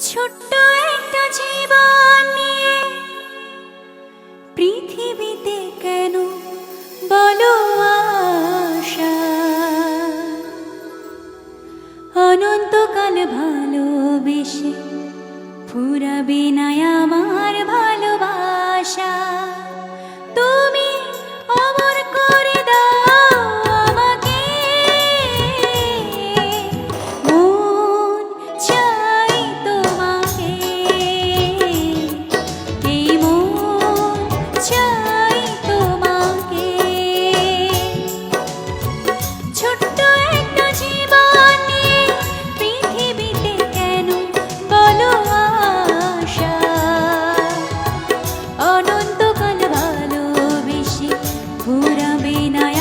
ছোট্ট একটা জীবন নিয়ে পৃথিবীতে হবে না